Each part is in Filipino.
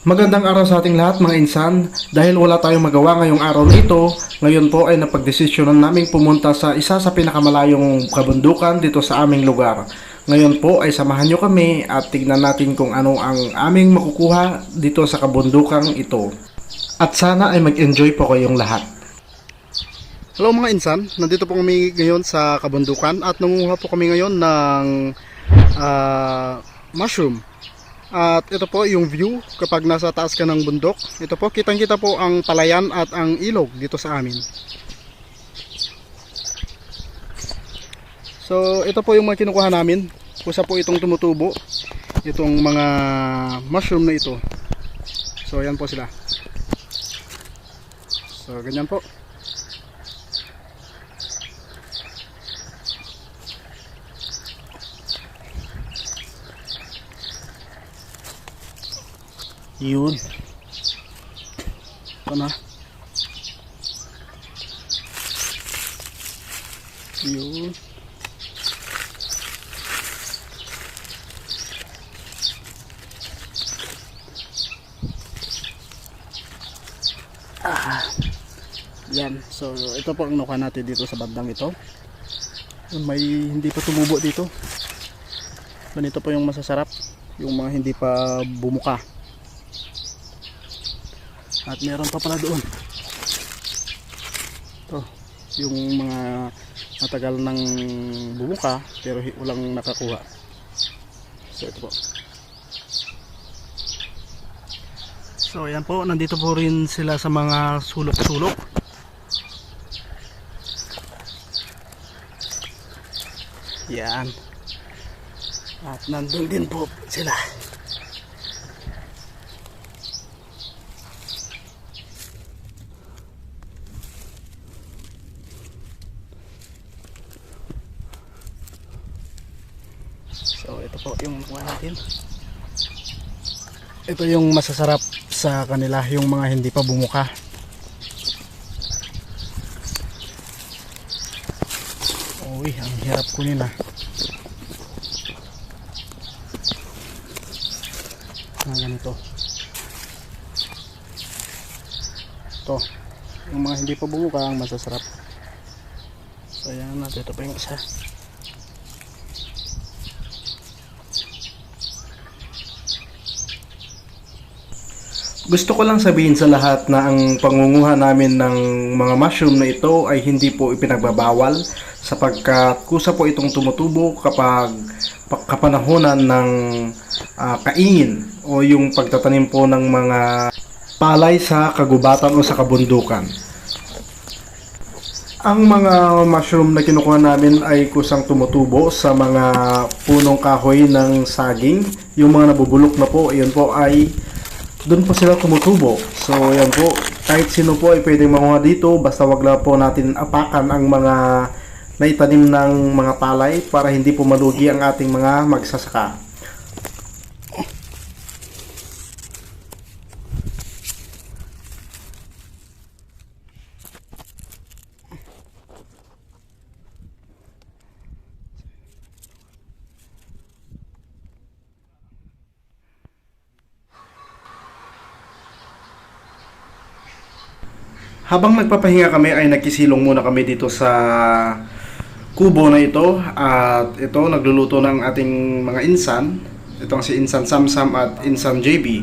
Magandang araw sa ating lahat mga insan. Dahil wala tayong magawa ngayong araw na ngayon po ay napagdesisyonan naming pumunta sa isa sa pinakamalayong kabundukan dito sa aming lugar. Ngayon po ay samahan nyo kami at tignan natin kung ano ang aming makukuha dito sa kabundukang ito. At sana ay mag-enjoy po kayong lahat. Hello mga insan, nandito po kami ngayon sa kabundukan at nangunguha po kami ngayon ng ah, mushroom. At ito po yung view kapag nasa taas ka ng bundok. Ito po, kitang-kita po ang palayan at ang ilog dito sa amin. So, ito po yung mga kinukuha namin. Kusa po itong tumutubo. Itong mga mushroom na ito. So, ayan po sila. So, ganyan po. Yun. Ito na. Yun. Ah. Yan. So, ito po ang nakuha natin dito sa bandang ito. May hindi pa tumubo dito. Ganito po yung masasarap. Yung mga hindi pa bumuka. At meron pa pala doon. Ito, yung mga matagal nang bumuka pero walang nakakuha. So ito po. So ayan po, nandito po rin sila sa mga sulok-sulok. Yan. At nandun din po sila. So ito po yung mga natin. Ito yung masasarap sa kanila, yung mga hindi pa bumuka. Uy, ang hirap kunin ah. Ah, ganito. Ito. Yung mga hindi pa bumuka, ang masasarap. So, ayan natin. Ito pa yung isa. Gusto ko lang sabihin sa lahat na ang pangunguha namin ng mga mushroom na ito ay hindi po ipinagbabawal sapagkat kusa po itong tumutubo kapag pa- kapanahonan ng ah, kaingin o yung pagtatanim po ng mga palay sa kagubatan o sa kabundukan. Ang mga mushroom na kinukuha namin ay kusang tumutubo sa mga punong kahoy ng saging. Yung mga nabubulok na po, yun po ay doon po sila tumutubo. So, yan po. Kahit sino po ay pwedeng manguha dito, basta wag lang po natin apakan ang mga naitanim ng mga palay para hindi po malugi ang ating mga magsasaka. Habang nagpapahinga kami ay nagkisilong muna kami dito sa kubo na ito at ito nagluluto ng ating mga insan. Itong si Insan Samsam at Insan JB.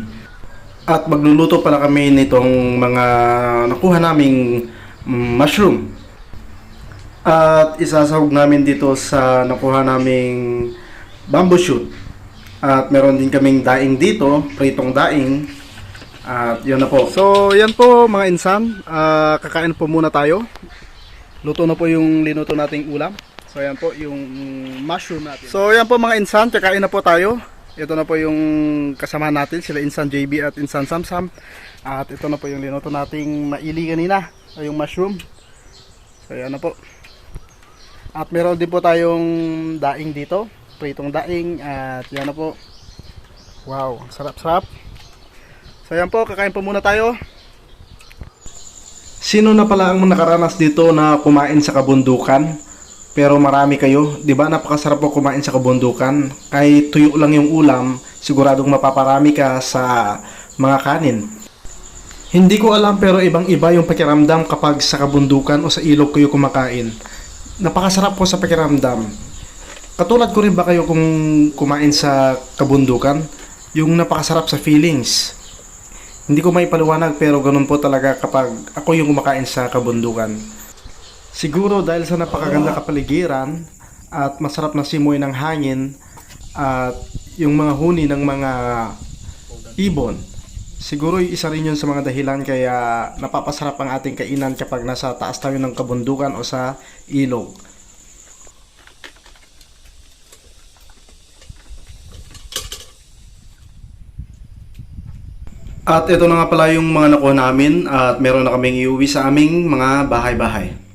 At magluluto pala kami nitong mga nakuha naming mushroom. At isasahog namin dito sa nakuha naming bamboo shoot. At meron din kaming daing dito, pritong daing. At yun na po. So, yan po mga insan. Ah, kakain po muna tayo. Luto na po yung linuto nating ulam. So, yan po yung mushroom natin. So, yan po mga insan. Kakain na po tayo. Ito na po yung kasama natin. Sila Insan JB at Insan Samsam. At ito na po yung linuto nating maili kanina. Yung mushroom. So, yan na po. At meron din po tayong daing dito. Pritong daing. At yan na po. Wow, sarap-sarap. So yan po, kakain po muna tayo. Sino na pala ang nakaranas dito na kumain sa kabundukan? Pero marami kayo, 'di ba? Napakasarap po kumain sa kabundukan. Kahit tuyo lang yung ulam, siguradong mapaparami ka sa mga kanin. Hindi ko alam pero ibang iba yung pakiramdam kapag sa kabundukan o sa ilog kayo kumakain. Napakasarap po sa pakiramdam. Katulad ko rin ba kayo kung kumain sa kabundukan? Yung napakasarap sa feelings. Hindi ko may paliwanag pero ganun po talaga kapag ako yung kumakain sa kabundukan. Siguro dahil sa napakaganda kapaligiran at masarap na simoy ng hangin at yung mga huni ng mga ibon. Siguro isa rin yun sa mga dahilan kaya napapasarap ang ating kainan kapag nasa taas tayo ng kabundukan o sa ilog. At ito na nga pala yung mga nakuha namin at meron na kaming iuwi sa aming mga bahay-bahay.